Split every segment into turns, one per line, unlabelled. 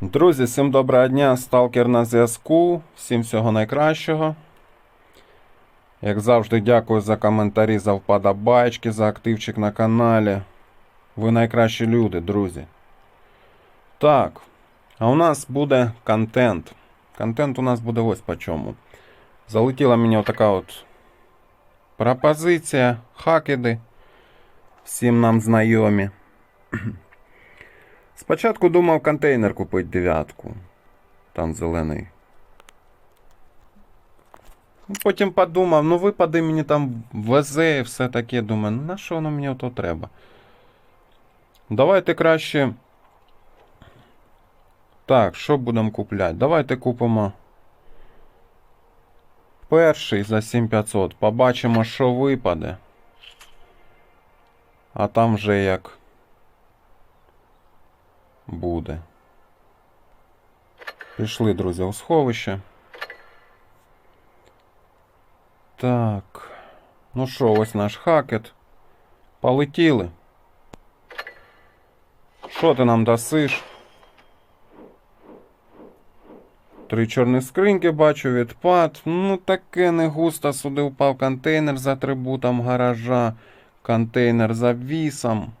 Друзі, всім доброго дня, сталкер на зв'язку. Всім всього найкращого. Як завжди, дякую за коментарі, за вподобайки, за активчик на каналі. Ви найкращі люди, друзі. Так, а у нас буде контент. Контент у нас буде ось по чому. Залетіла мені отака от пропозиція, хакеди. Всім нам знайомі. Спочатку думав контейнер купити дев'ятку. Там зелений. Потім подумав, ну випаде мені там везе і все таке. Думаю, на що воно мені то треба? Давайте краще. Так, що будемо купляти? Давайте купимо. Перший за 7500. Побачимо, що випаде. А там вже як буде. Пішли, друзі, у сховище. Так. Ну що, ось наш хакет. Полетіли. Що ти нам дасиш? Три чорні скриньки бачу, відпад. Ну, таке не густо. Сюди впав контейнер з атрибутом гаража. Контейнер з обвісом.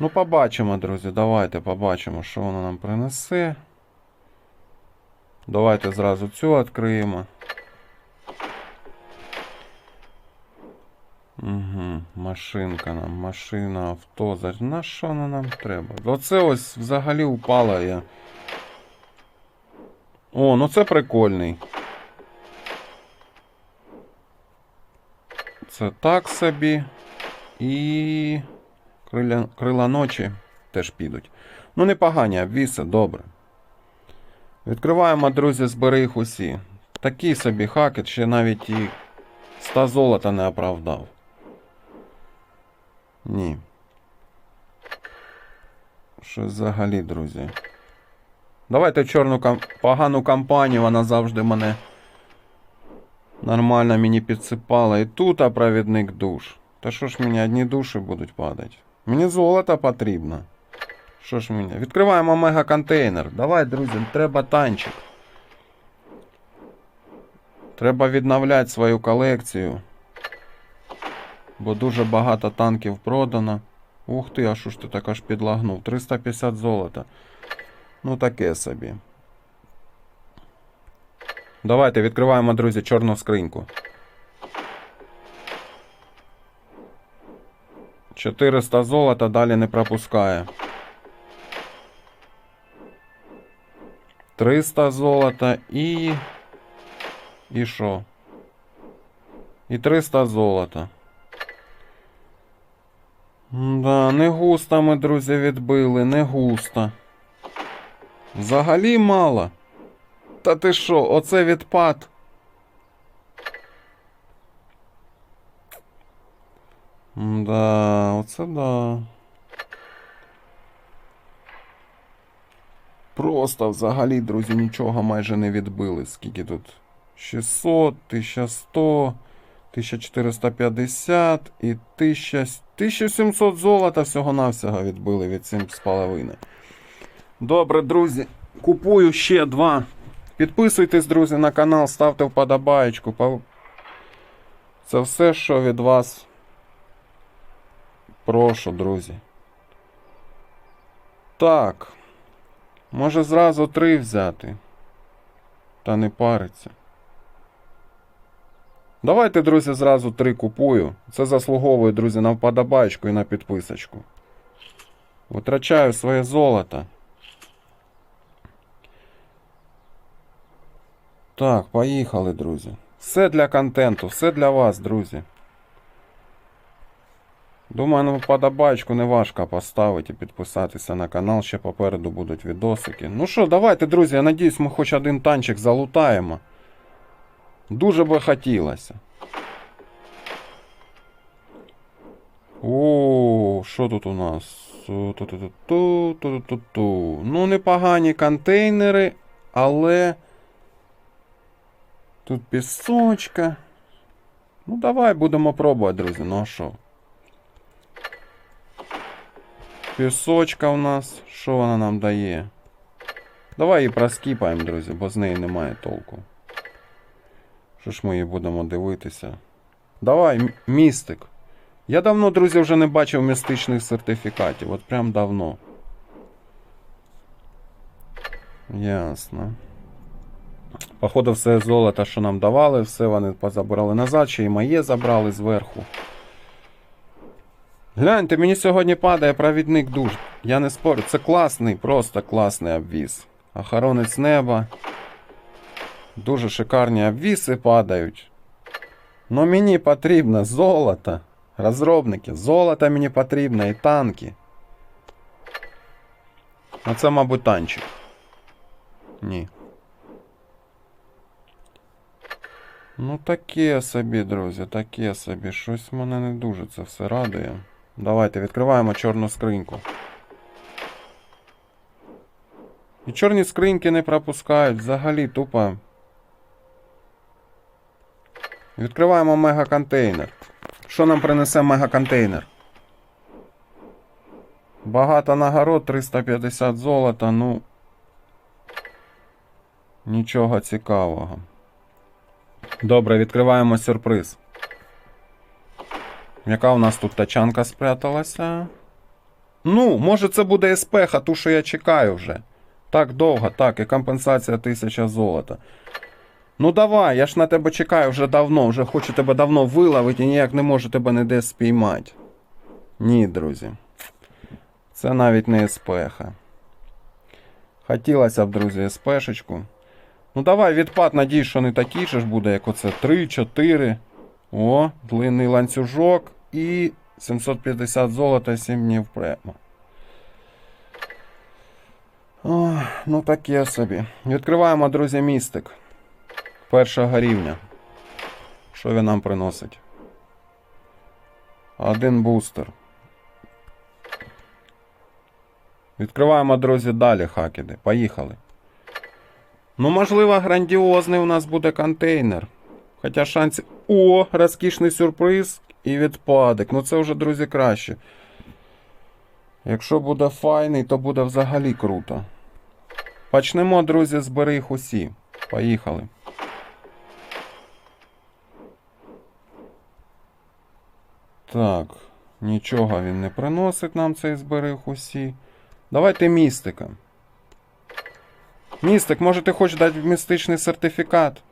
Ну, побачимо, друзі. Давайте побачимо, що воно нам принесе. Давайте зразу цю відкриємо. Угу, машинка нам, машина, авто. На що воно нам треба? Оце ось взагалі упало я. О, ну це прикольний. Це так собі. І. Криля, крила ночі теж підуть. Ну, непогані обвіси, добре. Відкриваємо, друзі, збери їх усі. Такий собі хакет, ще навіть і 100 золота не оправдав. Ні. Що взагалі, друзі? Давайте чорну кам... погану кампанію, вона завжди мене нормально мені підсипала. І тут а провідник душ. Та що ж мені одні душі будуть падати? Мені золото потрібно. Що ж мені? Відкриваємо мега-контейнер. Давай, друзі, треба танчик. Треба відновляти свою колекцію. Бо дуже багато танків продано. Ух ти, а що ж ти так аж підлагнув? 350 золота. Ну таке собі. Давайте відкриваємо, друзі, чорну скриньку. 400 золота далі не пропускає. 300 золота і. І що? І 300 золота. Да, не густо ми, друзі, відбили, не густо. Взагалі мало. Та ти що, оце відпад? Да, оце да. Просто взагалі, друзі, нічого майже не відбили. Скільки тут? 600, 1100, 1450 і 1000, 1700 золота всього-навсього відбили від 7,5. Добре, друзі. Купую ще два. Підписуйтесь, друзі, на канал, ставте вподобаєчку. Це все, що від вас. Прошу, друзі. Так. Може зразу три взяти. Та не париться. Давайте, друзі, зразу три купую. Це заслуговує, друзі, на вподобаєчку і на підписочку. Витрачаю своє золото. Так, поїхали, друзі. Все для контенту, все для вас, друзі. Думаю, на вподобайку не важко поставити і підписатися на канал. Ще попереду будуть відосики. Ну що, давайте, друзі, я надіюсь, ми хоч один танчик залутаємо. Дуже би хотілося. О, що тут у нас? Ту-ту-ту-ту-ту-ту-ту. Ну, непогані контейнери, але. Тут пісочка. Ну, давай будемо пробувати, друзі. Ну а що? Пісочка у нас. Що вона нам дає? Давай її проскіпаємо, друзі, бо з неї немає толку. Що ж ми її будемо дивитися? Давай, містик. Я давно, друзі, вже не бачив містичних сертифікатів. От прям давно. Ясно. Походу, все золото, що нам давали, все вони позабрали назад, ще й моє забрали зверху. Гляньте, мені сьогодні падає провідник душ. Я не спорю, це класний, просто класний обвіз. Охоронець неба. Дуже шикарні обвіси падають. Ну мені потрібно золото. Розробники, золото мені потрібно і танки. А це, мабуть, танчик. Ні. Ну, таке собі, друзі, таке собі. Щось мене не дуже це все радує. Давайте відкриваємо чорну скриньку. І чорні скриньки не пропускають взагалі тупо. Відкриваємо мегаконтейнер. Що нам принесе мегаконтейнер? Багато нагород, 350 золота, ну. Нічого цікавого. Добре, відкриваємо сюрприз. Яка у нас тут тачанка спряталася? Ну, може це буде СПХ, ту, що я чекаю вже. Так довго, так, і компенсація 1000 золота. Ну давай, я ж на тебе чекаю вже давно, вже хочу тебе давно виловити і ніяк не можу тебе ніде спіймати. Ні, друзі. Це навіть не СПХ. Хотілося б, друзі, СПшечку. Ну давай відпад, надій, що не такий же ж буде, як оце 3, 4. О, длинний ланцюжок і 750 золота 7 днів прямо. О, ну таке собі. Відкриваємо, друзі, містик. Першого рівня. Що він нам приносить? Один бустер. Відкриваємо, друзі, далі хакіди. Поїхали. Ну, можливо, грандіозний у нас буде контейнер. Хоча шанси. О, розкішний сюрприз і відпадок. Ну це вже, друзі, краще. Якщо буде файний, то буде взагалі круто. Почнемо, друзі, збери їх усі. Поїхали. Так, нічого він не приносить нам цей зберіг усі. Давайте містика. Містик, може ти хочеш дати містичний сертифікат?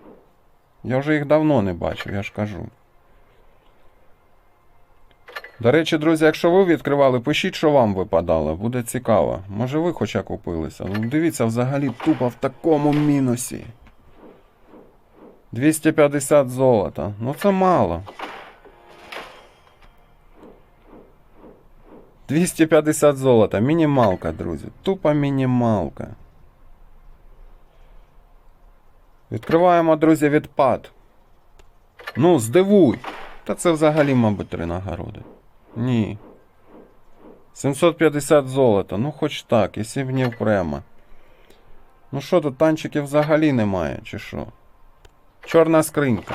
Я вже їх давно не бачив, я ж кажу. До речі, друзі, якщо ви відкривали, пишіть, що вам випадало, буде цікаво. Може ви хоча купилися. Ну дивіться, взагалі тупо в такому мінусі. 250 золота. Ну це мало. 250 золота. Мінімалка, друзі. Тупо мінімалка. Відкриваємо, друзі, відпад. Ну, здивуй. Та це взагалі, мабуть, три нагороди. Ні. 750 золота. Ну, хоч так, і 7 днів прямо. Ну що, тут танчиків взагалі немає, чи що? Чорна скринька.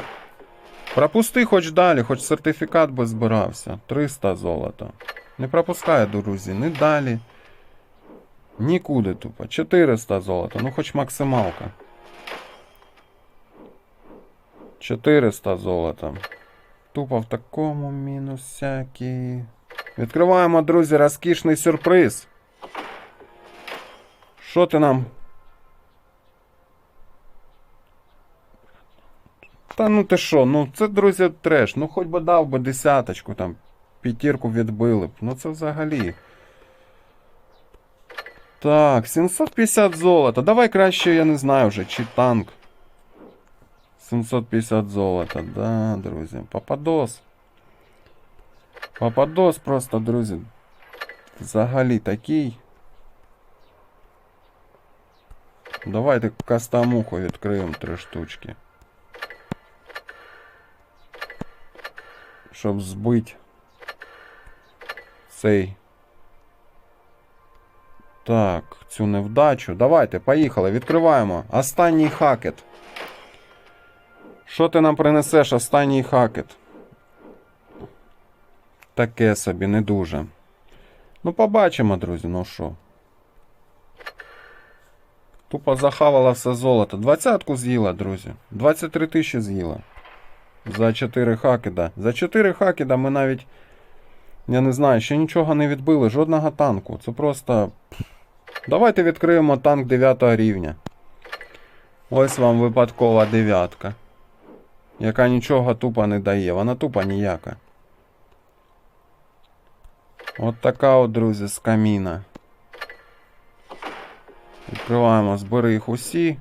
Пропусти хоч далі, хоч сертифікат би збирався. 300 золота. Не пропускає, друзі, ні далі. Нікуди тупо. 400 золота, ну хоч максималка. 400 золота. Тупо в такому мінусякі. Відкриваємо, друзі, розкішний сюрприз. Що ти нам? Та ну ти що, ну це, друзі, треш. Ну хоч би дав би десяточку, там, п'ятірку відбили б. Ну це взагалі. Так, 750 золота. Давай краще, я не знаю вже, чи танк. 750 золота, да, друзі. Попадос. Попадос просто, друзі. Взагалі такий. Давайте кастамуху відкриємо три штучки. Щоб збити цей. Так, цю невдачу. Давайте, поїхали, відкриваємо. Останній хакет. Що ти нам принесеш останній хакет? Таке собі, не дуже. Ну, побачимо, друзі, ну що. Тупо захавала все золото. Двадцятку з'їла, друзі. 23 тисячі з'їла. За 4 хакіда. За 4 хакіда ми навіть. Я не знаю, ще нічого не відбили, жодного танку. Це просто. Давайте відкриємо танк 9 рівня. Ось вам випадкова дев'ятка. Яка нічого тупо не дає. Вона тупо ніяка. От така от, друзі, з каміна. Відкриваємо, збери їх усі.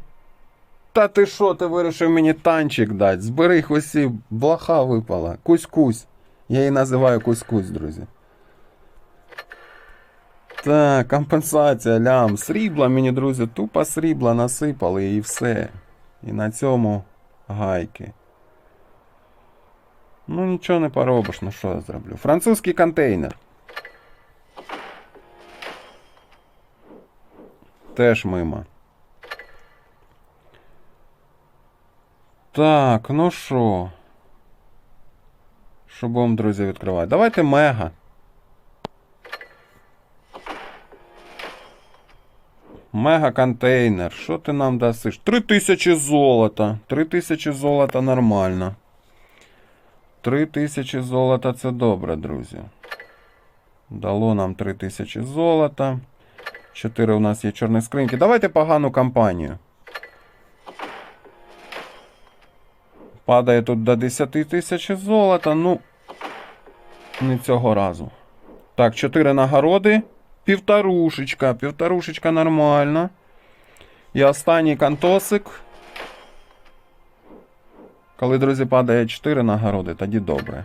Та ти що, ти вирішив мені танчик дати? Збери їх усі, блоха випала. Кусь-кусь. Я її називаю кусь-кусь, друзі. Так, компенсація, лям. Срібла мені, друзі, тупо срібла насипали і все. І на цьому гайки. Ну нічого не поробиш, ну що я зроблю. Французький контейнер. Теж мимо. Так, ну що? Що будемо, друзі, відкривати? Давайте мега. Мега контейнер. Що ти нам дасиш? 3000 золота. 3000 золота нормально. 3000 золота це добре, друзі. Дало нам 3000 золота. 4 у нас є чорні скриньки. Давайте погану кампанію. Падає тут до 10 тисяч золота. Ну, не цього разу. Так, 4 нагороди. Півторушечка. Півторушечка нормально. І останній кантосик. Коли, друзі, падає 4 нагороди, тоді добре.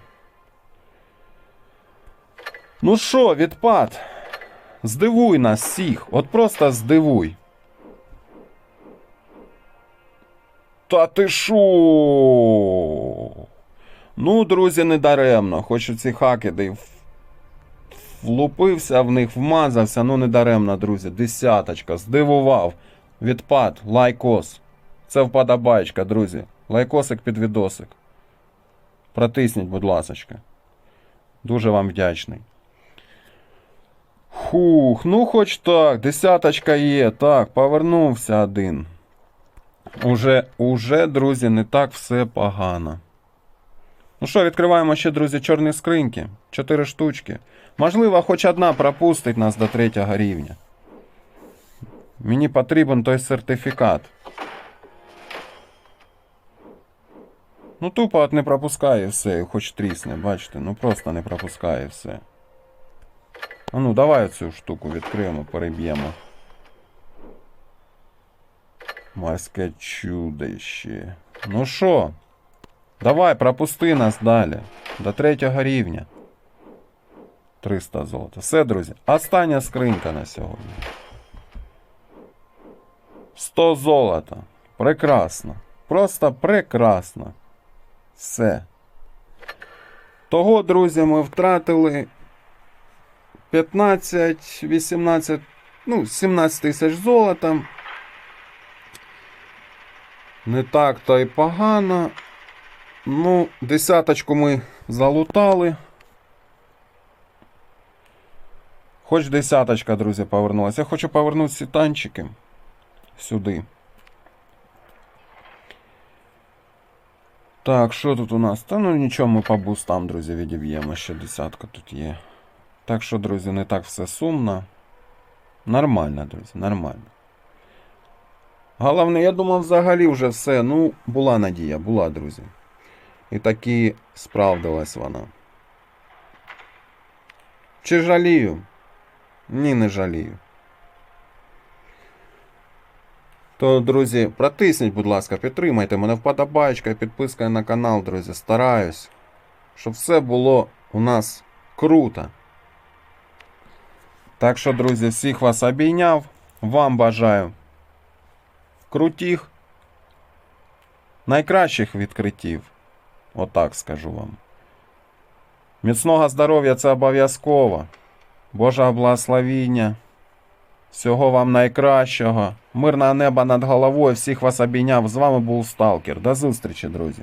Ну що, відпад? Здивуй нас всіх. От просто здивуй. Та ти шо? Ну, друзі, не даремно. Хоч ці хакеди влупився в них, вмазався, ну не даремно, друзі. Десяточка, здивував. Відпад, лайкос. Це вподобаєчка, друзі. Лайкосик під відосик. Протисніть, будь ласочка. Дуже вам вдячний. Хух, ну хоч так, десяточка є. Так, повернувся один. Уже, уже, друзі, не так все погано. Ну що, відкриваємо ще, друзі, чорні скриньки. Чотири штучки. Можливо, хоч одна пропустить нас до третього рівня. Мені потрібен той сертифікат. Ну, тупо от не пропускає все, хоч трісне, бачите, ну просто не пропускає все. А ну, давай цю штуку відкриємо, переб'ємо. Морське чудище. Ну що? Давай, пропусти нас далі. До третього рівня. 300 золота. Все, друзі. Остання скринька на сьогодні. 100 золота. Прекрасно. Просто прекрасно. Все. Того, друзі, ми втратили 15, 18, ну, 17 тисяч золота. Не так то й погано. Ну, десяточку ми залутали. Хоч десяточка, друзі, повернулася. Я хочу повернути ці танчики сюди. Так, що тут у нас? Та ну нічого, ми по бустам, друзі, відіб'ємо. Ще десятка тут є. Так що, друзі, не так все сумно. Нормально, друзі, нормально. Головне, я думав, взагалі вже все. Ну, була надія, була, друзі. І таки справдилась вона. Чи жалію? Ні, не жалію. То, друзі, протисніть, будь ласка, підтримайте мене вподобаєчка, підписка на канал, друзі. Стараюсь, щоб все було у нас круто. Так що, друзі, всіх вас обійняв. Вам бажаю крутих, найкращих відкриттів. Отак скажу вам. Міцного здоров'я це обов'язково. Божого благословіння. Всього вам найкращого. Мирного неба над головою. Всіх вас обійняв. З вами був Сталкер. До зустрічі, друзі.